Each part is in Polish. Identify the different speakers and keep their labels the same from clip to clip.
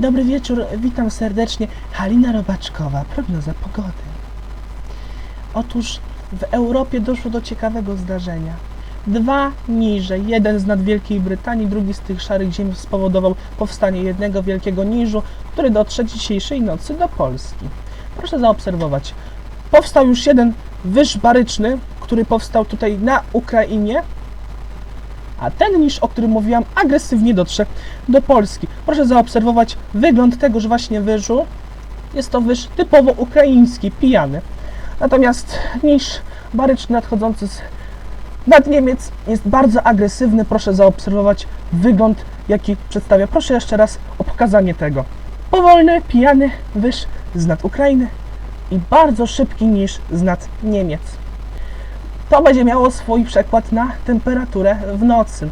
Speaker 1: Dobry wieczór, witam serdecznie. Halina Robaczkowa, prognoza pogody. Otóż w Europie doszło do ciekawego zdarzenia. Dwa niże, jeden z nad Wielkiej Brytanii, drugi z tych szarych ziem spowodował powstanie jednego wielkiego niżu, który dotrze dzisiejszej nocy do Polski. Proszę zaobserwować. Powstał już jeden wyż baryczny, który powstał tutaj na Ukrainie, a ten niż, o którym mówiłam, agresywnie dotrze do Polski. Proszę zaobserwować wygląd tegoż właśnie wyżu. Jest to wyż typowo ukraiński, pijany. Natomiast niż baryczny nadchodzący z nad Niemiec jest bardzo agresywny. Proszę zaobserwować wygląd, jaki przedstawia. Proszę jeszcze raz o pokazanie tego. Powolny, pijany wyż z nad Ukrainy i bardzo szybki niż z nad Niemiec. To będzie miało swój przekład na temperaturę w nocy.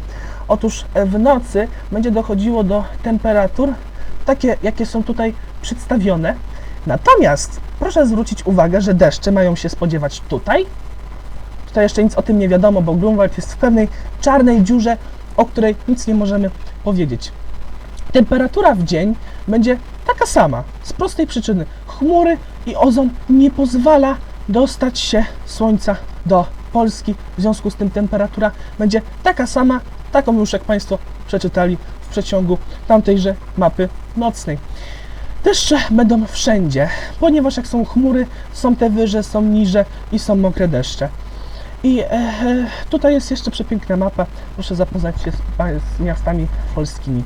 Speaker 1: Otóż w nocy będzie dochodziło do temperatur takie, jakie są tutaj przedstawione. Natomiast proszę zwrócić uwagę, że deszcze mają się spodziewać tutaj. Tutaj jeszcze nic o tym nie wiadomo, bo Grunwald jest w pewnej czarnej dziurze, o której nic nie możemy powiedzieć. Temperatura w dzień będzie taka sama, z prostej przyczyny. Chmury i ozon nie pozwala dostać się słońca do Polski. W związku z tym temperatura będzie taka sama, taką już jak Państwo przeczytali w przeciągu tamtejże mapy nocnej. Deszcze będą wszędzie, ponieważ jak są chmury, są te wyże, są niże i są mokre deszcze. I e, e, tutaj jest jeszcze przepiękna mapa. Proszę zapoznać się z, z miastami polskimi.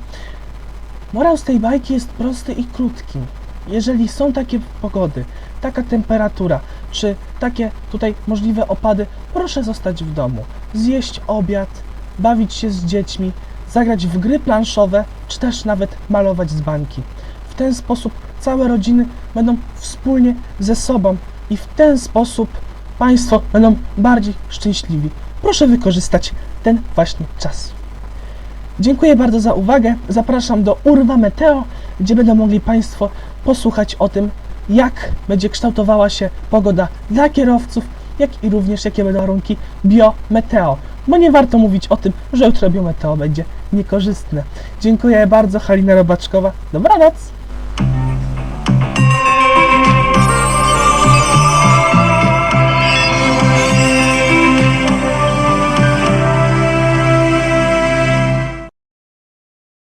Speaker 1: Morał z tej bajki jest prosty i krótki. Jeżeli są takie pogody, taka temperatura, czy takie tutaj możliwe opady, proszę zostać w domu, zjeść obiad, bawić się z dziećmi, zagrać w gry planszowe, czy też nawet malować z bańki. W ten sposób całe rodziny będą wspólnie ze sobą i w ten sposób Państwo będą bardziej szczęśliwi. Proszę wykorzystać ten właśnie czas. Dziękuję bardzo za uwagę. Zapraszam do Urwa Meteo, gdzie będą mogli Państwo posłuchać o tym, jak będzie kształtowała się pogoda dla kierowców, jak i również jakie będą warunki biometeo. Bo nie warto mówić o tym, że jutro biometeo będzie niekorzystne. Dziękuję bardzo, Halina Robaczkowa. Dobranoc!